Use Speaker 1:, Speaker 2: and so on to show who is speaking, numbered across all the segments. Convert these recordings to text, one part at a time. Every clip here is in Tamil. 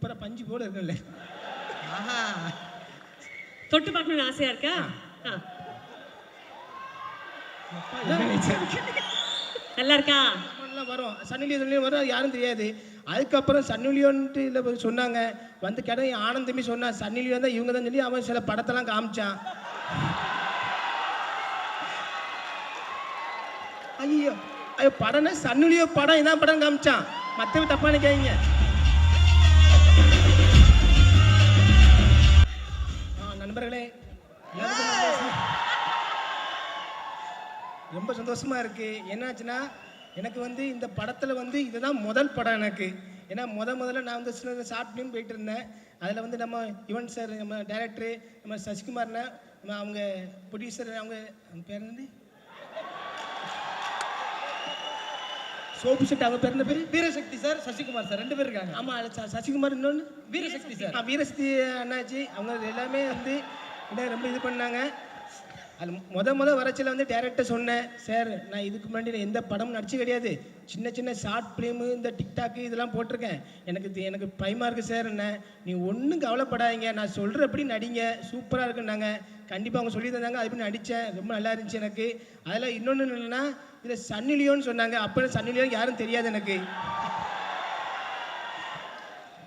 Speaker 1: சூப்பரா பஞ்சு போல இருக்குல்ல
Speaker 2: ஆஹா.
Speaker 3: தொட்டு பார்க்கணும்னு ஆசையா இருக்கா? நல்லா இருக்கா?
Speaker 1: வரும். சன்னிலியோ சொல்லி வரும் யாரும் தெரியாது. அதுக்கப்புறம் சன்னிலியோன்ட்டு இதில் சொன்னாங்க. வந்து கேட்ட என் ஆனந்தமே சொன்னா சன்னிலியோ தான் இவங்க தான் சொல்லி அவன் சில படத்தெல்லாம் காமிச்சான். ஐயோ ஐயோ படம்னா சன்னிலியோ படம் இதான் படம் காமிச்சான். மற்றவங்க தப்பா நினைக்காதீங்க. ரொம்ப சந்தோஷமா இருக்கு. என்னாச்சுன்னா எனக்கு வந்து இந்த படத்துல வந்து இதுதான் முதல் படம் எனக்கு. ஏன்னா முத முதல்ல நான் வந்து சின்ன ஷார்ட் ஃபிலிம் போயிட்டு இருந்தேன். அதில் வந்து நம்ம யுவன் சார் நம்ம டைரக்டரு நம்ம சசிகுமார்னா நம்ம அவங்க ப்ரொடியூசர் அவங்க அவங்க பேர் என்னது? சோப்பு செட் அவங்க பேர் என்ன பேர்?
Speaker 2: வீரசக்தி சார் சசிகுமார் சார் ரெண்டு பேர் இருக்காங்க.
Speaker 1: ஆமா அது ச- சசிகுமார் இன்னொன்று
Speaker 2: வீரசக்தி சார்.
Speaker 1: வீரசக்தி அண்ணாச்சி. அவங்க எல்லாமே வந்து என்ன ரொம்ப இது பண்ணாங்க. அது முத முத வரச்சில வந்து டேரக்டர் சொன்னேன் சார் நான் இதுக்கு முன்னாடி நான் எந்த படமும் நடிச்சு கிடையாது. சின்ன சின்ன ஷார்ட் ஃபிலிமு இந்த டிக்டாக்கு இதெல்லாம் போட்டிருக்கேன். எனக்கு இது- எனக்கு பயமாக இருக்குது சார் என்ன? நீ ஒன்றும் கவலைப்படாதீங்க. நான் சொல்கிறபடி நடிங்க. சூப்பராக இருக்குன்னாங்க. கண்டிப்பாக அவங்க சொல்லி தந்தாங்க. அது நடித்தேன் ரொம்ப நல்லா இருந்துச்சு எனக்கு. அதில் இன்னொன்று என்னென்னா இதில் சன்னிலியோன்னு சொன்னாங்க. அப்போ சன்னிலியோ யாரும் தெரியாது எனக்கு.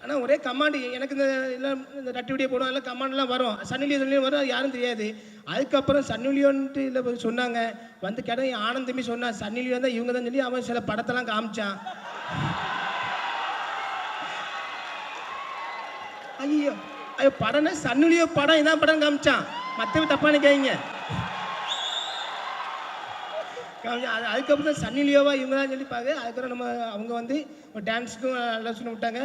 Speaker 1: ஆனால் ஒரே கமாண்டு எனக்கு இந்த எல்லாம் இந்த ரட்டு விடிய போடும் அதெல்லாம் கமாண்ட்லாம் வரும். சன்னிலியோ சன்னிலியோ வரும் யாரும் தெரியாது. அதுக்கப்புறம் சன்னிலியோன்ட்டு இதில் சொன்னாங்க. வந்து கேட்டால் ஆனந்தமே சொன்னான் சன்னிலியோ தான் இவங்க தான் சொல்லி அவன் சில படத்தெல்லாம் காமிச்சான். ஐயோ ஐயோ படம்னா சன்னிலியோ படம் இதான் படம் காமிச்சான். மற்றவங்க தப்பா நினைக்காதீங்க. அது அதுக்கப்புறம் தான் சன்னிலியோவா இவங்க தான் சொல்லி பார்க்க அதுக்கப்புறம் நம்ம அவங்க வந்து டான்ஸுக்கும் நல்லா சொல்லி விட்டாங்க.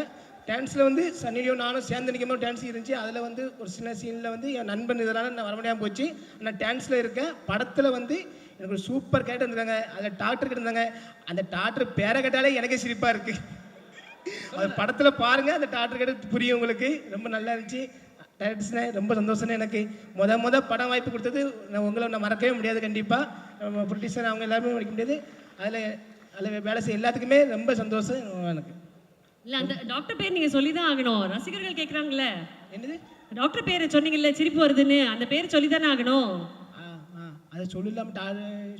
Speaker 1: டான்ஸில் வந்து சன்னிலையும் நானும் சேர்ந்து நிற்கும் போது டான்ஸ் இருந்துச்சு. அதில் வந்து ஒரு சின்ன சீனில் வந்து என் நண்பன் இதனால் நான் வர முடியாமல் போச்சு. நான் டான்ஸில் இருக்கேன் படத்தில் வந்து எனக்கு ஒரு சூப்பர் கேட்டு இருந்தாங்க அதில் டாக்டர் கிட்ட இருந்தாங்க. அந்த டாக்டர் பேரை கேட்டாலே எனக்கே சிரிப்பாக இருக்குது அது படத்தில் பாருங்கள் அந்த டாக்டர் கேட்டு புரியும் உங்களுக்கு. ரொம்ப நல்லா இருந்துச்சு. டைரக்டர்ஸ்னே ரொம்ப சந்தோஷம்னு எனக்கு. முத முத படம் வாய்ப்பு கொடுத்தது நான் உங்களை நான் மறக்கவே முடியாது கண்டிப்பாக நம்ம ப்ரொடியூசர் அவங்க எல்லாருமே மறக்க முடியாது. அதில் அதில் வேலை செய்ய எல்லாத்துக்குமே ரொம்ப சந்தோஷம் எனக்கு.
Speaker 3: இல்ல அந்த டாக்டர் பேர் நீங்க சொல்லிதான் ஆகணும். ரசிகர்கள் கேக்குறாங்கல்ல.
Speaker 1: என்னது?
Speaker 3: டாக்டர் பேரை சொன்னீங்கல்ல சிரிப்பு வருதுன்னு. அந்த பேர் சொல்லிதானே ஆகணும்.
Speaker 1: அதை சொல்லலாமா?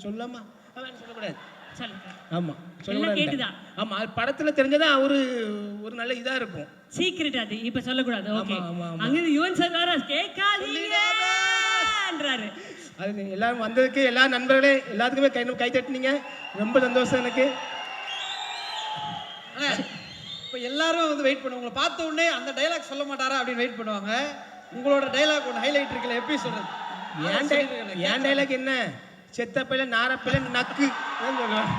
Speaker 1: சொல்லலாமா சொல்லக்கூடாது.
Speaker 3: எல்லாம்
Speaker 1: சொல்லக்கூடாது. ஆமாம் அது படத்தில் தெரிஞ்சதா ஒரு ஒரு நல்ல இதாக இருக்கும்.
Speaker 3: சீக்கிரட் அது இப்ப சொல்லக்கூடாது. ஓகே
Speaker 1: ஆமா, ஆமா, ஆமா.
Speaker 3: அங்க யுவன் சார் வேற கேட்காதீங்கன்றாரு
Speaker 1: அது எல்லாரும் வந்ததுக்கு எல்லா நண்பர்களே எல்லாத்துக்குமே கை கை தட்டினீங்க. ரொம்ப சந்தோஷம் எனக்கு.
Speaker 2: எல்லாரும் வந்து வெயிட் பண்ணுவாங்க உங்களை பார்த்த உடனே அந்த டைலாக் சொல்ல மாட்டாரா அப்படின்னு வெயிட் பண்ணுவாங்க. உங்களோட டைலாக் ஒன்று ஹைலைட் இருக்குல்ல எப்படி சொல்றது?
Speaker 1: ஏன் டைலாக் என்ன? செத்தப்பையில நாரப்பையில நக்கு. அதான் சொல்லுவேன்.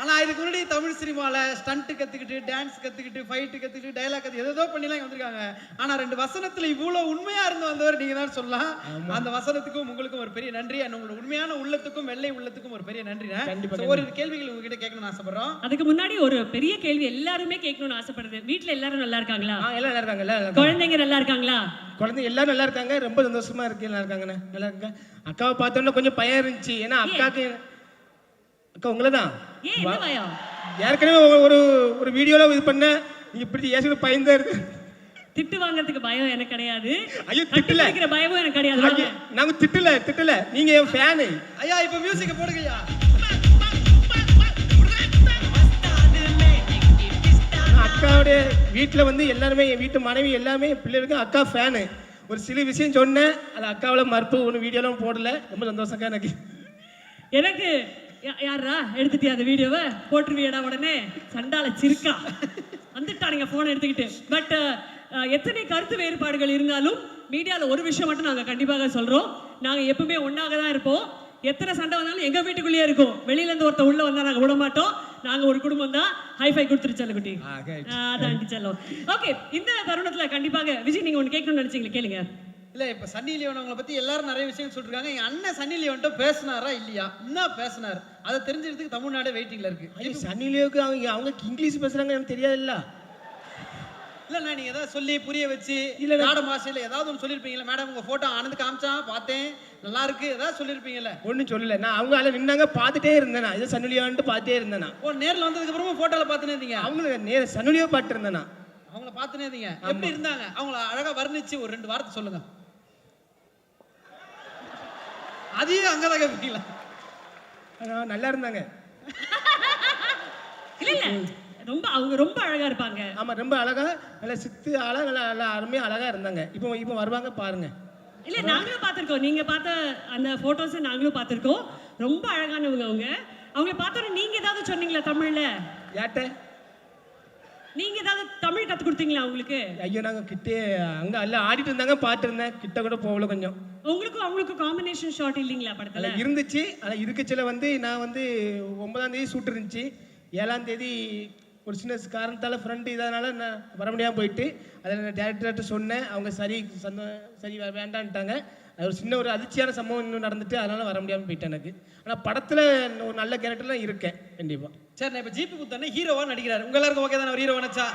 Speaker 2: ஆனா இதுக்கு முன்னாடி தமிழ் சினிமால ஸ்டண்ட் கத்துக்கிட்டு டான்ஸ் கத்துக்கிட்டு ஃபைட் கத்துக்கிட்டு டைலாக் கத்து ஏதோ பண்ணிலாம் வந்திருக்காங்க. ஆனா ரெண்டு வசனத்துல இவ்வளவு உண்மையா இருந்து வந்தவர் நீங்க தான் சொல்லலாம் அந்த வசனத்துக்கும் உங்களுக்கும் ஒரு பெரிய நன்றி. and உங்களோட உண்மையான உள்ளத்துக்கும் வெள்ளை உள்ளத்துக்கும் ஒரு பெரிய நன்றி. ஒரு கேள்விகள் உங்ககிட்ட கேட்கணும்னு ஆசைப்படுறோம்.
Speaker 3: அதுக்கு முன்னாடி ஒரு பெரிய கேள்வி எல்லாருமே கேட்கணும்னு ஆசைப்படுறது வீட்ல எல்லாரும் நல்லா இருக்காங்களா?
Speaker 1: எல்லாம் நல்லா இருக்காங்க எல்லாம் நல்லா இருக்காங்க.
Speaker 3: குழந்தைங்க நல்லா இருக்காங்களா?
Speaker 1: குழந்தை எல்லாரும் நல்லா இருக்காங்க. ரொம்ப சந்தோஷமா இருக்கு நல்லா இருக்காங்கண்ணே நல்லா இருக்காங்க. அக்காவை பார்த்தோன்னே கொஞ்சம் பயம் இருந்துச்சு. ஏன்னா அக்காக்கு அக்கா உங்களை தான் ஏற்கனவே ஒரு- ஒரு வீடியோல இது பண்ண நீங்க இப்படி ஏற்கனவே பயந்தா இருக்கு.
Speaker 3: திட்டு வாங்குறதுக்கு பயம் எனக்கு கிடையாது.
Speaker 1: ஐயோ
Speaker 3: தட்டி
Speaker 1: திட்டல.
Speaker 3: பயமும் எனக்கு கிடையாது.
Speaker 1: நாங்க திட்டல திட்டல. நீங்க என் ஃபேனு
Speaker 2: ஐயா இப்ப மியூசிக்க போடுங்கய்யா.
Speaker 1: அக்காவுடைய வீட்டில் வந்து எல்லாருமே என் வீட்டு மனைவி எல்லாமே பிள்ளைகளுக்கு அக்கா ஃபேனு ஒரு சில விஷயம் சொன்னேன். அது அக்காவோட மறுப்பு ஒன்று வீடியோலாம் போடல. ரொம்ப சந்தோஷக்கா எனக்கு.
Speaker 3: எனக்கு யா- யார்ரா எடுத்துட்டியா அந்த வீடியோவை? போட்டுருவியடா உடனே. சண்டால சிரிக்கா வந்துட்டானுங்க போன் எடுத்துக்கிட்டு. பட் எத்தனை கருத்து வேறுபாடுகள் இருந்தாலும் மீடியால ஒரு விஷயம் மட்டும் நாங்க கண்டிப்பாக சொல்றோம். நாங்க எப்பவுமே ஒண்ணாக தான் இருப்போம். எத்தனை சண்டை வந்தாலும் எங்க வீட்டுக்குள்ளேயே இருக்கும். வெளியில இருந்து ஒருத்தர் உள்ள வந்தா நாங்க விட மாட்டோம் நாங்க ஒரு குடும்பம் தான். ஹைஃபை கொடுத்துருச்சு குட்டி. அதான் செல்லம் ஓகே இந்த தருணத்துல கண்டிப்பாக விஜய் நீங்க ஒண்ணு கேட்கணும்னு நினைச்சீங்களா? கேளுங்க.
Speaker 2: இல்ல இப்ப சன்னி லியோன் அவங்கள பத்தி எல்லாரும் நிறைய விஷயம் சொல்லிருக்காங்க. எங்க அண்ணன் சன்னி லியோன்ட்ட பேசினாரா இல்லையா? என்ன பேசினார்? அதை தெரிஞ்சுக்கிறதுக்கு தமிழ்நாடு வெயிட்டிங்ல இருக்கு.
Speaker 1: ஐயோ சன்னிலியோக்கு அவங்க அவங்க இங்கிலீஷ் பேசுறாங்க எனக்கு தெரியாதுல்ல.
Speaker 2: இல்லண்ணா நீங்க ஏதாவது சொல்லி புரிய வச்சு
Speaker 1: இல்ல.
Speaker 2: நாட பாஷையில ஏதாவது ஒன்று சொல்லிருப்பீங்களா மேடம் உங்க போட்டோ ஆனந்த் காமிச்சா பார்த்தேன் நல்லா இருக்கு ஏதாவது சொல்லிருப்பீங்கல்ல.
Speaker 1: ஒன்றும் சொல்லல. நான் அவங்க அதில் நின்னாங்க பார்த்துட்டே இருந்தேன் நான். இது சன்னிலியோன்ட்டு பார்த்துட்டே இருந்தேன்
Speaker 2: ஓ நேர்ல வந்ததுக்கு அப்புறமா போட்டோல பார்த்துன்னு இருந்தீங்க
Speaker 1: அவங்கள நேர இருந்தேன் நான்.
Speaker 2: அவங்கள பார்த்துனே இருந்தீங்க எப்படி இருந்தாங்க? அவங்கள அழகா வர்ணிச்சு ஒரு ரெண்டு வார்த்தை சொல்லுங்க. அதையும் அங்கதான் கேட்பீங்களா
Speaker 1: ஆனா, நல்லா இருந்தாங்க.
Speaker 3: இல்ல இல்ல. ரொம்ப அவங்க ரொம்ப அழகா இருப்பாங்க.
Speaker 1: ஆமா ரொம்ப அழகா நல்ல சித்து ஆளா நல்லா நல்லா அருமையா அழகா இருந்தாங்க. இப்போ இப்போ வருவாங்க பாருங்க.
Speaker 3: இல்ல நாங்களும் பார்த்திருக்கோம். நீங்க பார்த்த அந்த போட்டோஸ் நாங்களும் பார்த்திருக்கோம். ரொம்ப அழகானவங்க அவங்க. அவங்கள பார்த்தோன்னே நீங்க ஏதாவது சொன்னீங்களா தமிழ்ல?
Speaker 1: யார்கிட்ட?
Speaker 3: நீங்க ஏதாவது தமிழ் கத்து கொடுத்தீங்களா அவங்களுக்கு?
Speaker 1: ஐயோ நாங்க கிட்டே அங்க எல்லாம் ஆடிட்டு இருந்தாங்க பாட்டு இருந்தேன் கிட்ட கூட போகல கொஞ்சம்.
Speaker 3: உங்களுக்கும் அவங்களுக்கும் காம்பினேஷன் ஷாட் இல்லைங்களா படத்துல?
Speaker 1: அதில் இருந்துச்சு. அதில் இருக்கச்சில வந்து நான் வந்து ஒன்பதாம் தேதி ஷூட் இருந்துச்சு. ஏழாம் தேதி ஒரு சின்ன காரணத்தால் ஃப்ரெண்டு இதனால நான் வர முடியாமல் போயிட்டு அதில் நான் டேரக்டர்கிட்ட சொன்னேன். அவங்க சரி சந்தோ சரி வேண்டான்ட்டாங்க. அது ஒரு சின்ன ஒரு அதிர்ச்சியான சம்பவம் இன்னும் நடந்துட்டு அதனால வர முடியாமல் போயிட்டேன் எனக்கு. ஆனால் படத்தில் ஒரு நல்ல கேரக்டர்லாம் இருக்கேன் கண்டிப்பாக
Speaker 2: சரி நான் இப்ப ஜிபி புத்தனே ஹீரோவா நடிக்கிறாரு. உங்க எல்லாருக்கும் ஓகே தானே? ஒரு ஹீரோ நினைச்சா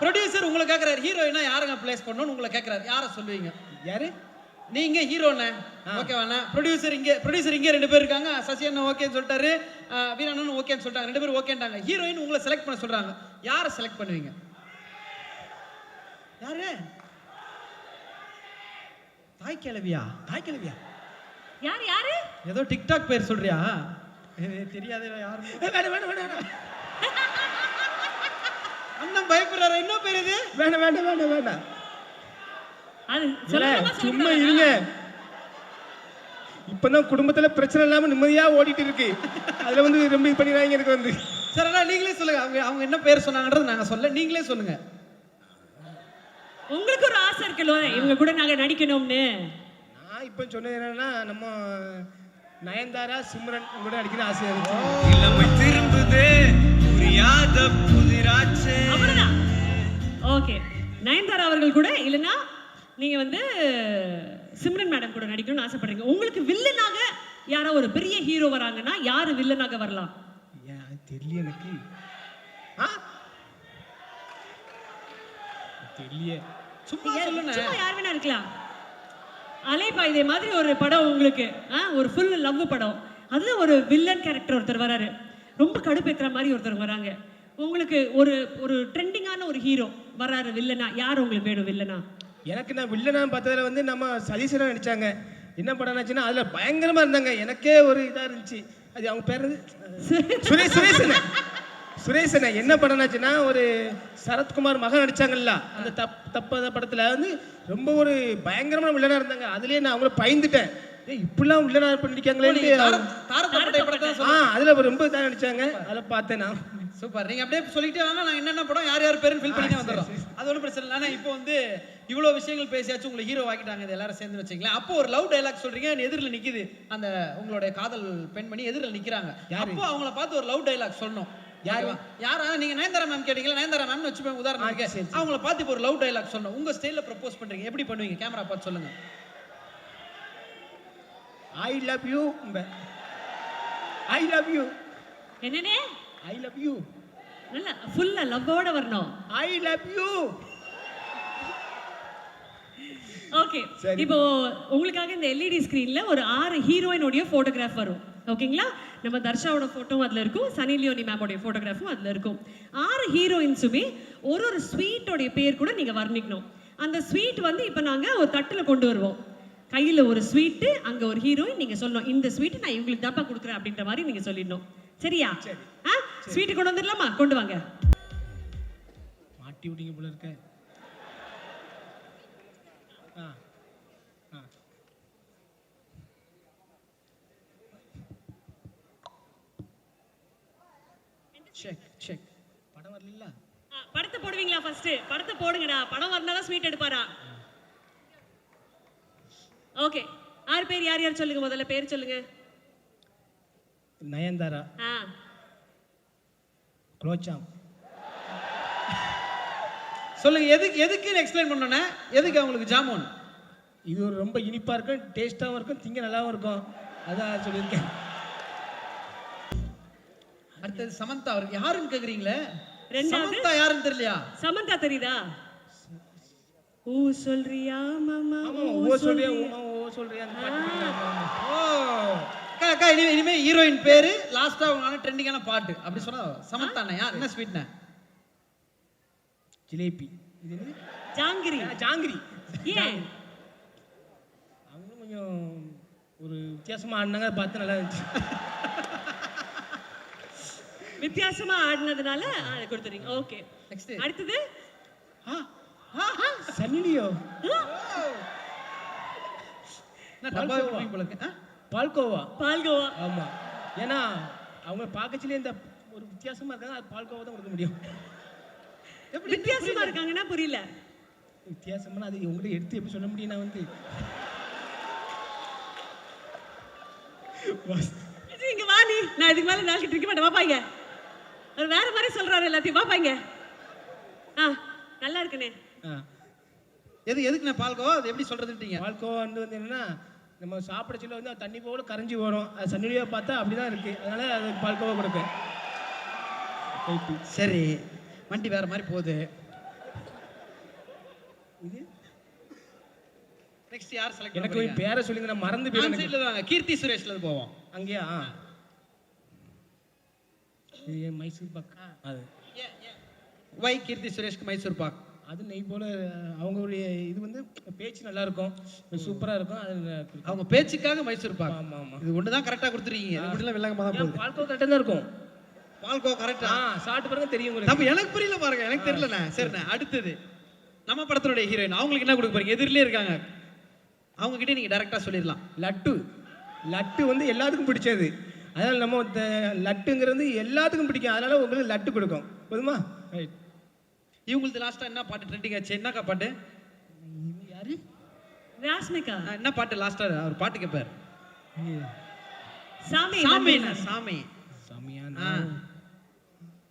Speaker 2: ப்ரொடியூசர் உங்களை கேட்கறாரு ஹீரோயினா யாருங்க ப்ளேஸ் பண்ணணும்னு உங்களை கேட்கறாரு யாரை சொல்லுவீங்க?
Speaker 1: யாரு?
Speaker 2: நீங்க ஹீரோண்ணே ஓகேவாண்ணா ப்ரொடியூசர் இங்க ப்ரொடியூசர் இங்க ரெண்டு பேர் இருக்காங்க. சசி அண்ணன் ஓகேன்னு சொல்லிட்டாரு. வீரண்ணன் ஓகேன்னு சொல்லிட்டாங்க. ரெண்டு பேரும் ஓகேன்ட்டாங்க ஹீரோயின் உங்களை செலக்ட் பண்ண சொல்றாங்க. யாரை செலக்ட் பண்ணுவீங்க? யாரு? தாய் கிழவியா?
Speaker 1: தாய் கிழவியா?
Speaker 3: யார் யாரு?
Speaker 2: ஏதோ டிக்டாக் பேர் சொல்றியா? தெரியாதே யாரு
Speaker 1: வேணாம் வேணாம் வேணாம்.
Speaker 2: அண்ணன் பயப்படுறாரு? என்ன பேர் இது?
Speaker 1: வேணாம் வேண்டாம் வேண்டாம் வேண்டாம்
Speaker 3: சொல்லலாமா
Speaker 1: சும்மா? இருங்க. இப்பதான் குடும்பத்துல பிரச்சனை இல்லாம நிம்மதியா ஓடிட்டு இருக்கு. அதுல வந்து ரொம்ப இது பண்ணிடுறாங்க எனக்கு வந்து.
Speaker 2: சரி அண்ணா நீங்களே சொல்லுங்க. அவங்க அவங்க என்ன பேர் சொன்னாங்கன்றது நாங்க சொல்ல நீங்களே சொல்லுங்க.
Speaker 3: உங்களுக்கு ஒரு ஆசை இருக்குல்ல இவங்க கூட நாங்க நடிக்கணும்னு?
Speaker 1: நான் இப்ப சொன்னது என்னன்னா நம்ம நயன்தாரா சிம்ரன் கூட அடிக்கிற ஆசையா இருந்துச்சு
Speaker 4: இளமை திரும்புதே புரியாத புதிராச்சே.
Speaker 3: ஓகே. நயன்தாரா அவர்கள் கூட இல்லைன்னா நீங்க வந்து சிம்ரன் மேடம் கூட நடிக்கணும்னு ஆசைப்படுறீங்க. உங்களுக்கு வில்லனாக யாரோ ஒரு பெரிய ஹீரோ வராங்கன்னா யாரு வில்லனாக வரலாம்?
Speaker 1: தெரியல எனக்கு. ஆ? தெரியல
Speaker 2: சும்மா சொல்லுங்க
Speaker 3: யார் வேணா இருக்கலாம். அலைபாய்தே மாதிரி ஒரு படம் உங்களுக்கு. ஒரு ஃபுல் லவ் படம். அதுல ஒரு வில்லன் கேரக்டர் ஒருத்தர் வராரு. ரொம்ப கடுப்பேத்துற மாதிரி ஒருத்தர் வராங்க. உங்களுக்கு ஒரு ஒரு ட்ரெண்டிங்கான ஒரு ஹீரோ வராரு வில்லனா யார் உங்களுக்கு வேணும் வில்லனா
Speaker 1: எனக்கு நான் வில்லனா பார்த்ததுல வந்து நம்ம சதீசனா நினச்சாங்க என்ன படம் ஆச்சுன்னா அதில் பயங்கரமாக இருந்தாங்க. எனக்கே ஒரு இதாக இருந்துச்சு. அது அவங்க பேர் சுரேஷ் சுரேஷன் சுரேஷனை என்ன படம் ஆச்சுன்னா ஒரு சரத்குமார் மகன் நடிச்சாங்கல்ல அந்த தப் தப்பாத படத்தில். வந்து ரொம்ப ஒரு பயங்கரமான வில்லனாக இருந்தாங்க. அதுலேயே நான் அவங்கள பயந்துட்டேன். இப்படிலாம்
Speaker 2: தாரத்தப்பட்டை படத்தை
Speaker 1: ஆ அதுல ரொம்ப இதாக நடிச்சாங்க. அதில் பார்த்தேன் நான்.
Speaker 2: சூப்பர். நீங்க அப்படியே சொல்லிட்டே வாங்க நான் என்னென்ன படம் யார் யார் பேருன்னு ஃபில் பண்ணி வந்துடுறோம். அது ஒன்றும் பிரச்சனை இல்லை. இப்போ வந்து இவ்வளவு விஷயங்கள் பேசியாச்சும் உங்களை ஹீரோ ஆக்கிட்டாங்க இது எல்லாரும் சேர்ந்து வச்சுங்களேன் அப்போ ஒரு லவ் டைலாக் சொல்றீங்க எதிரில் நிக்குது. அந்த உங்களுடைய காதல் பெண்மணி எதிரில் நிக்கிறாங்க. அப்போ அவங்கள பார்த்து ஒரு லவ் டைலாக் சொல்லணும். யாரு? யாரா? நீங்க நயன்தாரா மேம் கேட்டீங்களா? நயன்தாரா மேம் வச்சுப்பேன்
Speaker 1: சரி.
Speaker 2: அவங்கள பார்த்து இப்போ ஒரு லவ் டைலாக் சொல்லணும். உங்க ஸ்டைல்ல ப்ரப்போஸ் பண்றீங்க. எப்படி பண்ணுவீங்க? கேமரா பார்த்து சொல்லுங்க.
Speaker 1: I love you I love you
Speaker 3: என்னனே?
Speaker 1: ஐ லவ் யூ
Speaker 3: நல்ல ஃபுல்லா லவ்வோட வரணும்.
Speaker 1: I love
Speaker 3: you
Speaker 1: okay.
Speaker 3: இப்போ உங்களுக்காக இந்த எல்இடி ஸ்கிரீன்ல ஒரு ஆறு ஹீரோயினுடைய போட்டோகிராஃப் வரும். ஓகேங்களா நம்ம தர்ஷாவோட ஃபோட்டோவும் அதில் இருக்கும் சனி லியோனி மேமோடைய ஃபோட்டோகிராஃபும் அதில் இருக்கும். ஆறு ஹீரோயின்ஸுமே ஒரு ஒரு ஸ்வீட்டோடைய பேர் கூட நீங்கள் வர்ணிக்கணும். அந்த ஸ்வீட் வந்து இப்போ நாங்கள் ஒரு தட்டில் கொண்டு வருவோம். கையில் ஒரு ஸ்வீட்டு அங்கே ஒரு ஹீரோயின் நீங்கள் சொல்லணும் இந்த ஸ்வீட்டு நான் இவங்களுக்கு தாப்பா கொடுக்குறேன் அப்படின்ற மாதிரி நீங்கள் சொல்லிடணும். சரியா? ஆ? ஸ்வீட்டு கொண்டு வந்துடலாமா? கொண்டு வாங்க.
Speaker 1: மாட்டி விட்டீங்க போல இருக்க.
Speaker 2: செக் செக்
Speaker 1: படம் வரல
Speaker 3: படத்தை போடுவீங்களா ஃபர்ஸ்ட் படத்தை போடுங்கடா. படம் வரனாதான் ஸ்வீட் எடுப்பாரா? ஓகே ஆறு பேர் யார் யார் சொல்லுங்க? முதல்ல பேர் சொல்லுங்க.
Speaker 1: நயன்தாரா.
Speaker 3: ஆ.
Speaker 1: குலோச்சாம்.
Speaker 2: சொல்லுங்க எதுக்கு எதுக்குன்னு எக்ஸ்பிளைன் பண்ணோன்னே எதுக்கு அவங்களுக்கு ஜாமுன்?
Speaker 1: இது ஒரு ரொம்ப இனிப்பா இருக்கும் டேஸ்டாகவும் இருக்கும் திங்க நல்லாவும் இருக்கும். அதான் சொல்லியிருக்கேன்.
Speaker 2: அடுத்தது சமந்தா அவருக்கு யாருன்னு கேக்குறீங்களே?
Speaker 3: ரெண்டாவது?
Speaker 2: சமந்தா யாருன்னு தெரியலையா?
Speaker 3: சமந்தா தெரியுதா? ஊ சொல்றியா மாமா?
Speaker 1: ஓ சொல்றியா
Speaker 3: சொல்றியா?
Speaker 1: ஓ சொல்றியா அந்த பாட்டு.
Speaker 2: ஓ. அக்கா அக்கா இனிமே இனிமே ஹீரோயின் பேரு லாஸ்டா உங்களால ட்ரெண்டிங்கான பாட்டு. அப்படி சொன்னா அண்ணா யார்? என்ன ஸ்வீட்ண்ணே
Speaker 1: ஜிலேபி. இது என்னது?
Speaker 3: ஜாங்கிரி.
Speaker 1: ஆ, ஜாங்கிரி.
Speaker 3: ஏன்?
Speaker 1: அவங்களும் கொஞ்சம் ஒரு வித்தியாசமா ஆடினாங்க பார்த்து நல்லா இருந்துச்சு.
Speaker 3: வித்தியாசமா ஆடினதுனால கொடுத்துறீங்க. ஓகே.
Speaker 2: நெக்ஸ்ட்
Speaker 3: அடுத்தது?
Speaker 1: சன்னிலியோ? பால்கோவா.
Speaker 3: பால்கோவா.
Speaker 1: ஆமா. ஏன்னா அவங்க பார்க்கச்சிலே இந்த ஒரு வித்தியாசமா இருக்காங்க. அது பால்கோவா தான் கொடுக்க முடியும்.
Speaker 2: எப்படி
Speaker 3: வித்தியாசமா இருக்காங்கன்னா புரியல.
Speaker 1: வித்தியாசமான அது உங்களை எடுத்து எப்படி சொல்ல முடியும் நான் வந்து?
Speaker 3: இங்க வா நீ. நான் இதுக்கு மேல நாளைக்கு இருக்க மாட்டேன். வாப்பாங்க அவர் வேற மாதிரி சொல்றாரு எல்லாத்தையும். வாப்பாங்க ஆ நல்லா இருக்குனே.
Speaker 1: ஆ,
Speaker 2: எது எதுக்கு நான் பால்கோவா? அது எப்படி சொல்றதுட்டீங்க
Speaker 1: பால்கோவா வந்து வந்து என்னன்னா நம்ம சாப்பிட சொல்ல வந்து தண்ணி போல கரைஞ்சி வரும். அது சன்னிலியோ பார்த்தா அப்படிதான் இருக்கு. அதனால அது பால்கோவா கொடுப்பேன்.
Speaker 2: சரி வண்டி வேற மாதிரி போகுது.
Speaker 1: இது?
Speaker 2: நெக்ஸ்ட் யார் செலக்ட்
Speaker 1: எனக்கு போய் பேரை சொல்லுங்க நான் மறந்து போயிடும் எனக்கு.
Speaker 2: சைடுல வாங்க. கீர்த்தி சுரேஷ்ல இருந்து போவோம்.
Speaker 1: அங்கேயா. இது மைசூர் பாக்? அது
Speaker 2: வை கீர்த்தி சுரேஷ்க்கு மைசூர் பாக்.
Speaker 1: அது நெய் போல அவங்களுடைய இது வந்து பேச்சு நல்லா இருக்கும் சூப்பரா இருக்கும். அது
Speaker 2: அவங்க பேச்சுக்காக மைசூர் பாக்.
Speaker 1: ஆமா ஆமா.
Speaker 2: இது ஒன்று தான் கரெக்டாக கொடுத்துருக்கீங்க. இது மட்டும் வில்லங்கமாக தான் போகுது.
Speaker 1: பால்கோ கரெக்டாக தான் இருக்கும்?
Speaker 2: பால்கோ கரெக்டா
Speaker 1: சாப்பிட்டு பாருங்க தெரியும்
Speaker 2: நம்ம எனக்கு புரியல பாருங்க. எனக்கு தெரியலண்ணே. சரிண்ணே அடுத்தது. நம்ம படத்தினுடைய ஹீரோயின் அவங்களுக்கு என்ன கொடுக்க போறீங்க? எதிரிலே இருக்காங்க. அவங்க கிட்ட நீங்க டைரக்டா சொல்லிடலாம்.
Speaker 1: லட்டு. லட்டு வந்து எல்லாத்துக்கும் பிடிச்சது. அதனால நம்ம லட்டுங்கிறது எல்லாத்துக்கும் பிடிக்கும். அதனால உங்களுக்கு லட்டு கொடுக்கும். போதுமா? ரைட்
Speaker 2: இவங்களுக்கு லாஸ்டா என்ன பாட்டு ட்ரெண்டிங் ஆச்சு? என்னக்கா பாட்டு?
Speaker 1: யாரு?
Speaker 2: என்ன பாட்டு லாஸ்டா அவர் பாட்டு கேட்பார்
Speaker 3: சாமி.
Speaker 2: சாமி. சாமி.
Speaker 1: சமையான?
Speaker 2: ஆ.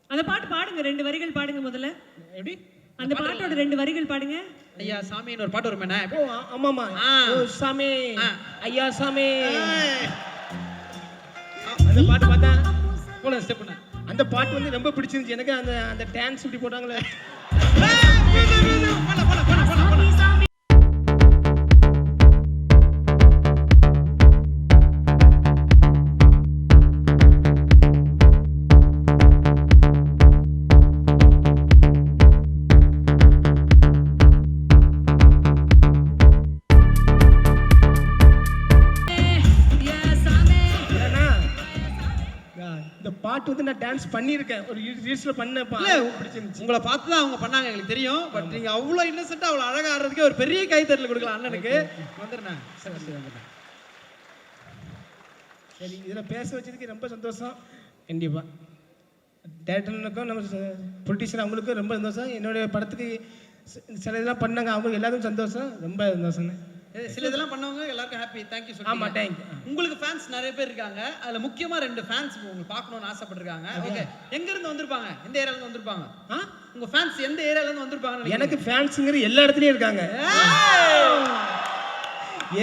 Speaker 3: அந்த பாட்டு பாடுங்க. ரெண்டு வரிகள் பாடுங்க முதல்ல.
Speaker 1: எப்படி?
Speaker 3: அந்த பாட்டோட ரெண்டு வரிகள் பாடுங்க.
Speaker 2: ஐயா சாமின்னு ஒரு பாட்டு
Speaker 1: ஓ ஆ- ஆமாமா சாமி. ஐயா சாமி. அந்த பாட்டு பார்த்தா?
Speaker 2: போல ஸ்டெப்ண்ணே
Speaker 1: அந்த பாட்டு வந்து ரொம்ப பிடிச்சிருந்துச்சு. எனக்கு அந்த அந்த டான்ஸ் இப்படி போட்டாங்களே டான்ஸ் பண்ணியிருக்கேன். ஒரு ரீல்ஸ்ல பண்ண பா-
Speaker 2: இல்ல
Speaker 1: பிடிச்சிருந்துச்சு
Speaker 2: உங்களை பார்த்து தான் அவங்க பண்ணாங்க எங்களுக்கு தெரியும். பட் நீங்க அவ்வளோ இன்னசென்ட்டா அவ்வளோ அழகா ஆடுறதுக்கு ஒரு பெரிய கைத்தறல் கொடுக்கலாம் அண்ணனுக்கு. வந்துடுறேன் சரி சரி வந்துடுறேன்.
Speaker 1: சரி இதில் பேச வச்சதுக்கு ரொம்ப சந்தோஷம். கண்டிப்பா. டேரக்டருக்கும் நம்ம பொலிட்டிஷியன் அவங்களுக்கும் ரொம்ப சந்தோஷம். என்னுடைய படத்துக்கு சில இதெல்லாம் பண்ணாங்க அவங்களுக்கு எல்லாத்துக்கும் சந்தோஷம். ரொம்ப சந்தோஷம்
Speaker 2: இது சில இதெல்லாம் பண்ணவங்க எல்லாருக்கும் ஹாப்பி தேங்க்யூ
Speaker 1: ஆமா
Speaker 2: சொல்லி
Speaker 1: தேங்க்
Speaker 2: உங்களுக்கு ஃபேன்ஸ் நிறைய பேர் இருக்காங்க. அதுல முக்கியமா ரெண்டு ஃபேன்ஸ் உங்களுக்கு பார்க்கணும்னு ஆசைப்பட்டிருக்காங்க. ஓகே எங்க இருந்து வந்திருப்பாங்க? எந்த ஏரியால இருந்து வந்திருப்பாங்க? உங்க ஃபேன்ஸ் எந்த ஏரியால இருந்து வந்திருப்பாங்க
Speaker 1: எனக்கு ஃபேன்ஸுங்கிற எல்லா இடத்துலையும் இருக்காங்க.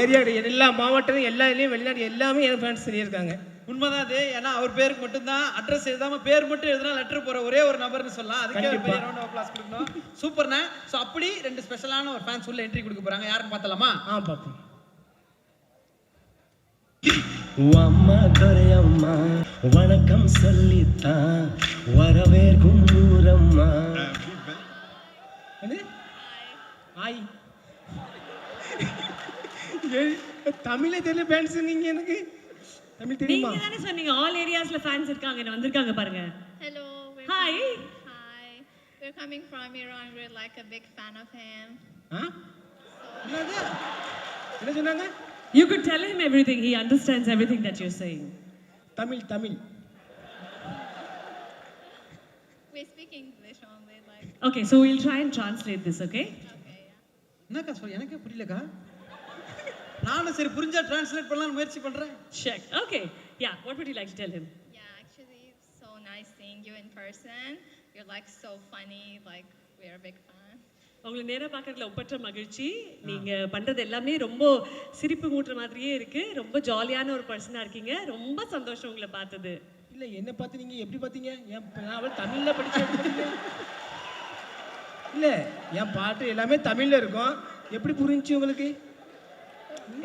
Speaker 1: ஏரியா எல்லா மாவட்டம் எல்லா இதுலேயும் வெளிநாடு எல்லாமே எனக்கு ஃபேன்ஸ் இருக்காங்க.
Speaker 2: உண்மைதான் அது ஏன்னா அவர் பேருக்கு மட்டும்தான் அட்ரஸ் எழுதாம பேர் மட்டும் எழுதினா லெட்டர் போற ஒரே ஒரு நபர்னு சொல்லலாம். அதுக்கே ஒரு பெரிய ரவுண்ட் ஆஃப் அப்ளாஸ் கொடுக்கணும். சூப்பர்ண்ணே ஸோ அப்படி ரெண்டு ஸ்பெஷலான ஒரு ஃபேன்ஸ் உள்ள என்ட்ரி கொடுக்க போறாங்க. யாருன்னு பார்த்தலாமா
Speaker 1: ஆ பார்ப்போம்.
Speaker 5: அம்மா துரையம்மா வணக்கம் சொல்லித்தான். வரவேற்கும் ஊரம்மா.
Speaker 1: என்ன ஆய். தமிழே தெரியல ஃபேன்ஸ் நீங்க எனக்கு. தமிழ் தெரியுமா
Speaker 3: நீங்க தானே சொன்னீங்க ஆல் ஏரியாஸ்ல ஃபேன்ஸ் இருக்காங்க வந்திருக்காங்க பாருங்க
Speaker 6: Hello. We're
Speaker 3: Hi.
Speaker 6: Coming, hi. We're coming from Iran. We're like a big fan of him.
Speaker 1: ஆ என்னது என்ன சொன்னாங்க
Speaker 3: You could tell him everything. He understands everything that you're saying.
Speaker 1: Tamil Tamil
Speaker 6: We speak English only, like.
Speaker 3: Okay, so we'll try and translate this, okay?
Speaker 6: Okay, yeah.
Speaker 2: என்னக்கா சொல் எனக்கே புரியலக்கா நானும் சரி புரிஞ்சா டிரான்ஸ்லேட் பண்ணலாம்னு முயற்சி பண்றேன்.
Speaker 3: Okay. Yeah. What would you like to tell him?
Speaker 6: Yeah, actually, it's so nice seeing you in person. You're like so funny. Like we're a big fan.
Speaker 3: உங்களை நேரா பார்க்கறதுல ஒப்பற்ற மகிழ்ச்சி நீங்க பண்றது எல்லாமே ரொம்ப சிரிப்பு மூட்டுற மாதிரியே இருக்கு ரொம்ப ஜாலியான ஒரு பர்சனா இருக்கீங்க ரொம்ப சந்தோஷம் உங்களை பார்த்தது
Speaker 1: இல்ல என்ன பார்த்து நீங்க எப்படி பார்த்தீங்க என் ப- நான் அவள் தமிழ்ல படிச்சு? இல்ல என் பாட்டு எல்லாமே தமிழ்ல இருக்கும் எப்படி புரிஞ்சுச்சு உங்களுக்கு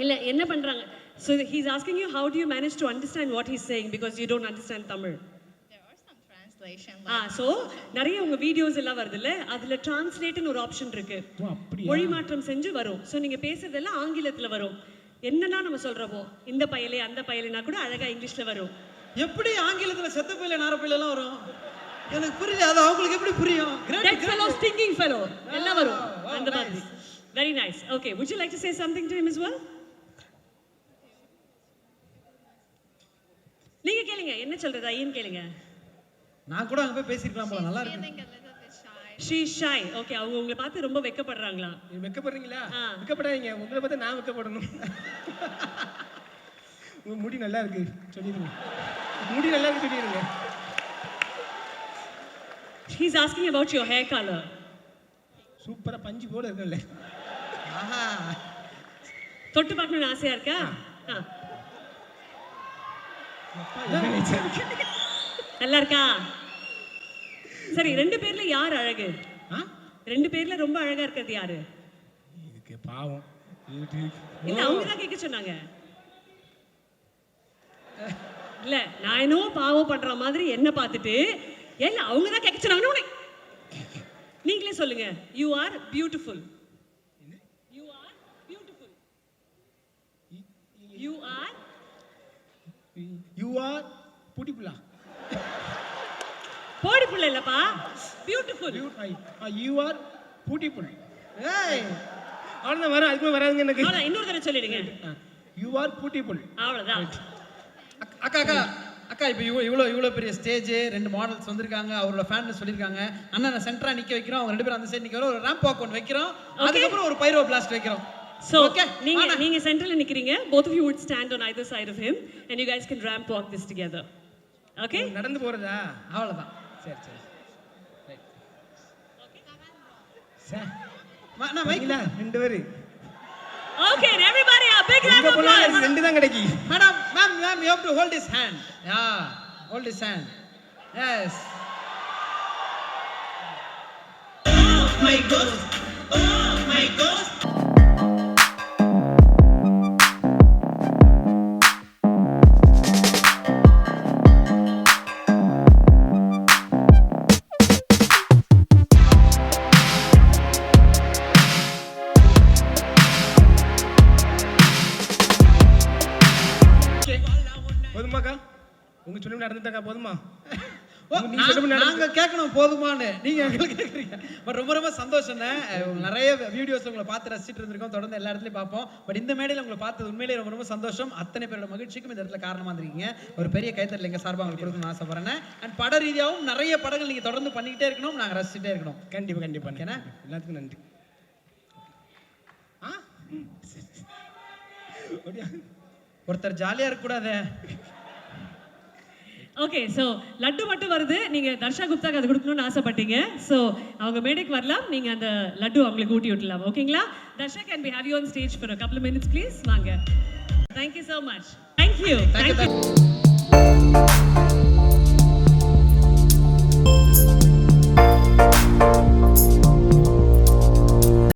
Speaker 3: இல்ல என்ன பண்றாங்க? So he's asking you how do you manage to understand what he's saying? Because you don't understand tamil.
Speaker 6: There are some translations. translation. Ah
Speaker 3: so நிறைய உங்க வீடியோஸ் எல்லாம் வருதுல்ல? அதுல டிரான்ஸ்லேட்னு ஒரு ஆப்ஷன் இருக்கு. மொழி மாற்றம் செஞ்சு வரும். சோ நீங்க பேசுறதெல்லாம் ஆங்கிலத்துல வரும். என்னன்னா நம்ம சொல்றோமோ? இந்த பயலே அந்த பயலேனா கூட அழகா இங்கிலீஷ்ல வரும்.
Speaker 2: எப்படி ஆங்கிலத்துல செத்த பையில நார பையில எல்லாம் வரும்? எனக்கு புரியல. அது அவங்களுக்கு எப்படி புரியும்?
Speaker 3: Stinking fellow. எல்லாம் வரும். அந்த மாதிரி. Very nice okay would you like to say something to him as well? நீங்க கேளுங்க என்ன சொல்றது ஐயன் கேளுங்க.
Speaker 2: நான் கூட அங்க போய் பேசிருக்கலாம் போல நல்லா இருக்கு.
Speaker 3: ஷீ ஷாய். ஓகே அவங்க உங்களை பார்த்து ரொம்ப வெக்கப்படுறாங்களா
Speaker 1: நீங்க வெக்கப்படுறீங்களா?
Speaker 3: ஆ.
Speaker 1: வெக்கப்படாதீங்க உங்களை பார்த்து நான் வெக்கப்படணும். உங்க முடி நல்லா இருக்கு சொல்லிடுங்க. முடி நல்லா இருக்கு சொல்லிடுங்க.
Speaker 3: He's asking about your hair color.
Speaker 1: சூப்பரா பஞ்சு போல இருக்குல்ல.
Speaker 3: தொட்டு பார்க்கணும்னு ஆசையா இருக்கா. நல்லா இருக்கா? சரி ரெண்டு பேர்ல யார் அழகு? ரெண்டு பேர்ல ரொம்ப அழகா இருக்கிறது யாரு?
Speaker 1: இதுக்கு பாவம்.
Speaker 3: இல்ல அவங்க தான் கேட்க சொன்னாங்க. இல்ல நான் என்னவோ பாவம் பண்ற மாதிரி என்ன பார்த்துட்டு இல்ல அவங்க தான் கேட்க சொன்னாங்க உன்னை- நீங்களே சொல்லுங்க. You are beautiful you are beautiful you are
Speaker 1: you are பூட்டிப்புலா
Speaker 3: போடி புள்ள இல்லப்பா பியூட்டிஃபுல்
Speaker 1: யூ ஆர் பூட்டிப்புல்
Speaker 2: ஏய்
Speaker 1: அவ்வளோதான் வரும் அதுக்குமே வராதுங்க எனக்கு.
Speaker 3: அவ்வளவுதான் இன்னொரு தடவை சொல்லிடுங்க.
Speaker 1: யூ ஆர் பூட்டிப்புல்
Speaker 3: அவ்வளவுதான்.
Speaker 2: அக்- அக்கா அக்கா அக்கா இப்போ இவ்வளோ இவ்வளோ இவ்வளோ பெரிய ஸ்டேஜ் ரெண்டு மாடல்ஸ் வந்திருக்காங்க. அவரோட ஃபேன் சொல்லியிருக்காங்க. அண்ணா நான் சென்டரா நிக்க வைக்கிறோம். அவங்க ரெண்டு பேரும் அந்த சைடு நிக்க ஒரு ரேம்ப் வாக் ஒன்று வைக்கிறோம். அதுக்கப்புறம் ஒரு பைரோ பிளாஸ்ட் வைக்கிறோம்.
Speaker 3: So,
Speaker 2: Okay,
Speaker 3: நீங்க
Speaker 2: ஆனா-
Speaker 3: நீங்க சென்டர்ல நிக்கிறீங்க both of you would stand on either side of him and you guys can ramp walk this together. Okay?
Speaker 1: நடந்து போறதா
Speaker 2: அவ்வளோதான்
Speaker 1: சரி சரி
Speaker 2: ம- நான் மைக்
Speaker 1: வைங்களா ரெண்டு பேரு
Speaker 3: Okay, and everybody a big round of applause.
Speaker 1: ரெண்டு தான் கிடைக்கும்
Speaker 2: madam ma'am ma'am you have to hold is hand yeah hold is hand yes
Speaker 1: போதுமாக்கா நடந்து-
Speaker 2: நாங்க கேட்கணும் போதுமான்னு நீங்க எங்களுக்கு கேக்குறீங்க பட் ரொம்ப ரொம்ப சந்தோஷம் நிறைய வீடியோஸ் உங்களை பார்த்து ரசிச்சிட்டு இருந்திருக்கோம். தொடர்ந்து எல்லா இடத்துலயும் பார்ப்போம். பட் இந்த மேடையில உங்களை பார்த்தது உண்மையிலேயே ரொம்ப ரொம்ப சந்தோஷம். அத்தனை பேரோட மகிழ்ச்சிக்கும் இந்த இடத்துல காரணமா இருந்திருக்கீங்க. ஒரு பெரிய கைத்தறல் எங்க சார்பா உங்களுக்கு கொடுக்கணும்னு ஆசைப்படுறேன் அண்ட் பட ரீதியாகவும் நிறைய படங்கள் நீங்க தொடர்ந்து பண்ணிக்கிட்டே இருக்கணும். நாங்க ரசிச்சுட்டே இருக்கணும்.
Speaker 1: கண்டிப்பா கண்டிப்பா.
Speaker 2: ஓகேண்ணா?
Speaker 1: எல்லாத்துக்கும் நன்றி?
Speaker 2: ஒருத்தர் ஜாலியா இருக்க கூடாதே
Speaker 3: ஓகே ஸோ லட்டு மட்டும் வருது. நீங்க தர்ஷா குப்தாக்கு அது கொடுக்கணும்னு ஆசைப்பட்டீங்க. ஸோ அவங்க மேடைக்கு வரலாம். நீங்க அந்த லட்டு அவங்களுக்கு ஊட்டி விட்டுலாம் ஓகேங்களா Darsha can be have you on stage for couple minutes please வாங்க. Thank you so much
Speaker 2: thank you
Speaker 3: Thank you, thank you